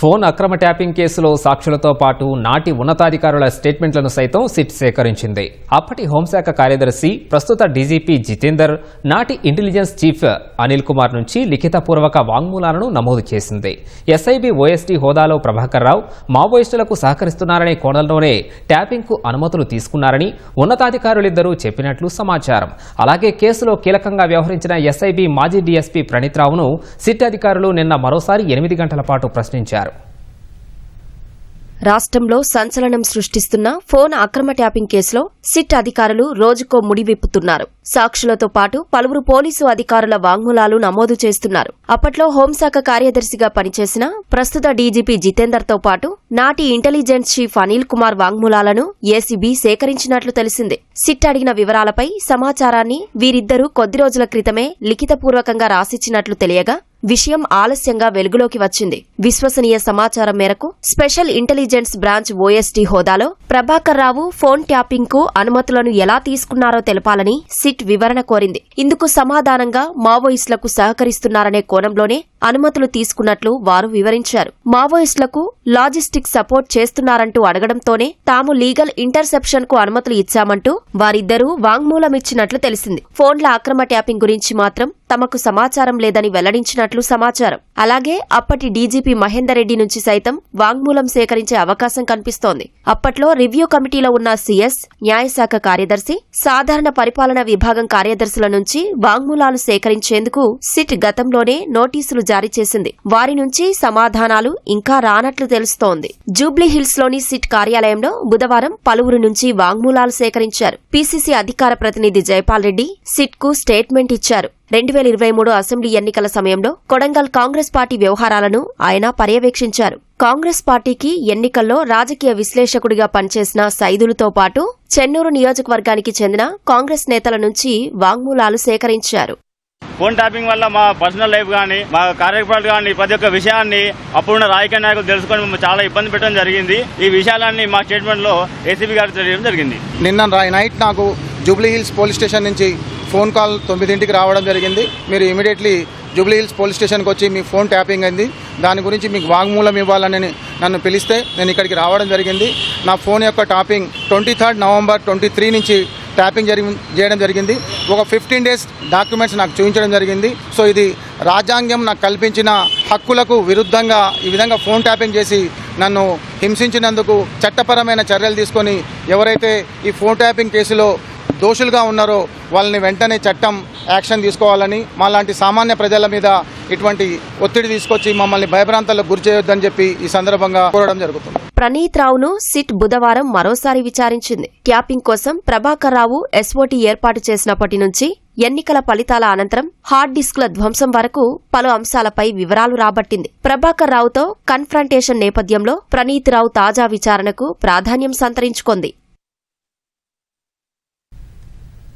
Phone అక్రమ tapping కేసులో సాక్షులతో పాటు నాటి ఉన్నతాధికారుల స్టేట్మెంట్లను సైతం సిట్ సేకరించింది. అప్పటి హోంశాఖ కార్యదర్శి ప్రస్తుత డీజీపీ జితేందర్ నాటి ఇంటెలిజెన్స్ చీఫ్ అనిల్ కుమార్ నుంచి లిఖితపూర్వక వాంగ్మూలాలను నమోదు చేసింది. ఎస్ఐబి ఓఎస్డీ హోదాలో ప్రభాకర్ రావు మావోయిస్టులకు సహకరిస్తున్నారనే కోణంలోనే ట్యాపింగ్కు అనుమతులు తీసుకున్నారని ఉన్నతాధికారులిద్దరూ చెప్పినట్లు సమాచారం. అలాగే కేసులో కీలకంగా వ్యవహరించిన ఎస్ఐబి మాజీ డీఎస్పీ ప్రణీత్ రావును సిట్ అధికారులు నిన్న మరోసారి ఎనిమిది గంటల పాటు ప్రశ్నించారు. రాష్ట్రంలో సంచలనం సృష్టిస్తున్న ఫోన్ అక్రమ ట్యాపింగ్ కేసులో సిట్ అధికారులు రోజుకో ముడివిప్పుతున్నారు. సాక్షులతో పాటు పలువురు పోలీసు అధికారుల వాంగ్మూలాలు నమోదు చేస్తున్నారు. అప్పట్లో హోంశాఖ కార్యదర్శిగా పనిచేసిన ప్రస్తుత డీజీపీ జితేందర్తో పాటు నాటి ఇంటెలిజెన్స్ చీఫ్ అనిల్ కుమార్ వాంగ్మూలాలను ఏసీబీ సేకరించినట్లు తెలిసింది. సిట్ అడిగిన వివరాలపై సమాచారాన్ని వీరిద్దరూ కొద్ది రోజుల క్రితమే లిఖితపూర్వకంగా రాసిచ్చినట్లు తెలియగా విషయం ఆలస్యంగా వెలుగులోకి వచ్చింది. విశ్వసనీయ సమాచారం మేరకు స్పెషల్ ఇంటెలిజెన్స్ బ్రాంచ్ ఓఎస్టీ హోదాలో ప్రభాకర్ రావు ఫోన్ ట్యాపింగ్కు అనుమతులను ఎలా తీసుకున్నారో తెలపాలని సిట్ వివరణ కోరింది. ఇందుకు సమాధానంగా మావోయిస్టులకు సహకరిస్తున్నారనే కోణంలోనే అనుమతులు తీసుకున్నట్లు వారు వివరించారు. మావోయిస్టులకు లాజిస్టిక్ సపోర్ట్ చేస్తున్నారంటూ అడగడంతోనే తాము లీగల్ ఇంటర్సెప్షన్కు అనుమతులు ఇచ్చామంటూ వారిద్దరూ వాంగ్మూలమిచ్చినట్లు తెలిసింది. ఫోన్ల అక్రమ ట్యాపింగ్ గురించి మాత్రం తమకు సమాచారం లేదని వెల్లడించినట్లు సమాచారం. అలాగే అప్పటి డీజీపీ మహేందర్ రెడ్డి నుంచి సైతం వాంగ్మూలం సేకరించే అవకాశం కనిపిస్తోంది. అప్పట్లో రివ్యూ కమిటీలో ఉన్న సీఎస్ న్యాయశాఖ కార్యదర్శి సాధారణ పరిపాలన విభాగం కార్యదర్శుల నుంచి వాంగ్మూలాలు సేకరించేందుకు సిట్ గతంలోనే నోటీసులు జారీ చేసింది. వారి నుంచి సమాధానాలు ఇంకా రానట్లు తెలుస్తోంది. జూబ్లీహిల్స్లోని సిట్ కార్యాలయంలో బుధవారం పలువురు నుంచి వాంగ్మూలాలు సేకరించారు. పీసీసీ అధికార ప్రతినిధి జైపాల్ రెడ్డి సిట్కు స్టేట్మెంట్ ఇచ్చారు. రెండు వేల ఇరవై మూడు అసెంబ్లీ ఎన్నికల సమయంలో కొడంగల్ కాంగ్రెస్ పార్టీ వ్యవహారాలను ఆయన పర్యవేక్షించారు. కాంగ్రెస్ పార్టీకి ఎన్నికల్లో రాజకీయ విశ్లేషకుడిగా పనిచేసిన సైదులతో పాటు చెన్నూరు నియోజకవర్గానికి చెందిన కాంగ్రెస్ నేతల నుంచి వాంగ్మూలాలు సేకరించారు. ఫోన్ ట్యాపింగ్ వల్ల మా పర్సనల్ లైఫ్ కానీ మా కార్యకలాపాలు కానీ ప్రతి ఒక్క విషయాన్ని అప్పుడున్న రాజకీయ నాయకులు తెలుసుకొని మేము చాలా ఇబ్బంది పెట్టడం జరిగింది. ఈ విషయాలన్నీ మా స్టేట్మెంట్లో ఏసీబీ గారికి తెలియడం జరిగింది. నిన్న నైట్ నాకు జూబ్లీ హిల్స్ పోలీస్ స్టేషన్ నుంచి ఫోన్ కాల్ తొమ్మిదింటికి రావడం జరిగింది. మీరు ఇమీడియట్లీ జూబ్లీ హిల్స్ పోలీస్ స్టేషన్కి వచ్చి మీ ఫోన్ ట్యాపింగ్ అయింది. దాని గురించి మీకు వాంగ్మూలం ఇవ్వాలని నన్ను పిలిస్తే నేను ఇక్కడికి రావడం జరిగింది. నా ఫోన్ యొక్క tapping twenty third November twenty three నుంచి ట్యాపింగ్ జరిగి చేయడం జరిగింది. ఒక ఫిఫ్టీన్ డేస్ డాక్యుమెంట్స్ నాకు చూపించడం జరిగింది. సో ఇది రాజ్యాంగం నాకు కల్పించిన హక్కులకు విరుద్ధంగా ఈ విధంగా ఫోన్ ట్యాపింగ్ చేసి నన్ను హింసించినందుకు చట్టపరమైన చర్యలు తీసుకొని ఎవరైతే ఈ ఫోన్ ట్యాపింగ్ కేసులో దోషులుగా ఉన్నారో వాళ్ళని వెంటనే చట్టం యాక్షన్ తీసుకోవాలని మాలాంటి సామాన్య ప్రజల మీద ఇటువంటి ఒత్తిడి తీసుకొచ్చి మమ్మల్ని భయభ్రాంతాలకు గురి చేయొద్దని చెప్పి ఈ సందర్భంగా కోరడం జరుగుతుంది. ప్రణీత్ రావును సిట్ బుధవారం మరోసారి విచారించింది. క్యాపింగ్ కోసం ప్రభాకర్ రావు ఎస్ఓటీ ఏర్పాటు చేసినప్పటి నుంచి ఎన్నికల ఫలితాల అనంతరం హార్డ్ డిస్క్ల ధ్వంసం వరకు పలు అంశాలపై వివరాలు రాబట్టింది. ప్రభాకర్ రావుతో కన్ఫ్రంటేషన్ నేపథ్యంలో ప్రణీత్ రావు తాజా విచారణకు ప్రాధాన్యం సంతరించుకుంది.